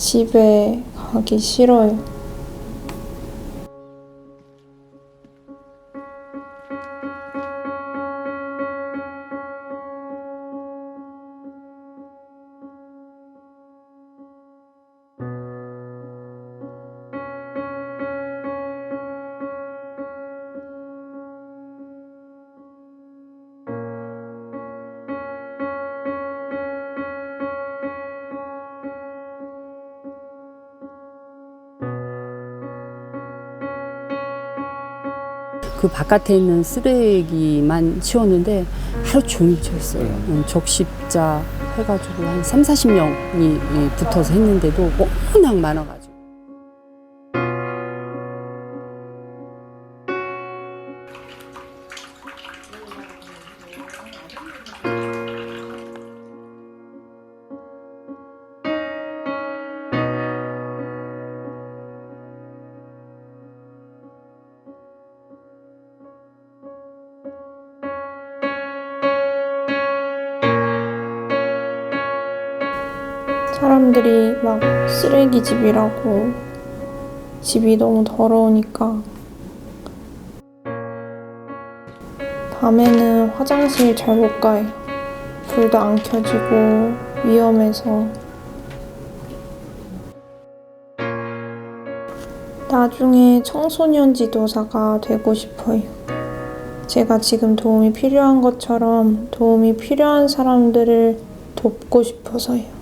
집에 가기 싫어요. 그 바깥에 있는 쓰레기만 치웠는데 하루 종일 치웠어요. 음, 적십자 해가지고 한 3, 40명이 붙어서 했는데도 워낙 많아가지고. 사람들이 막 쓰레기 집이라고 집이 너무 더러우니까 밤에는 화장실 잘 못 가요. 불도 안 켜지고 위험해서 나중에 청소년 지도사가 되고 싶어요. 제가 지금 도움이 필요한 것처럼 도움이 필요한 사람들을 돕고 싶어서요.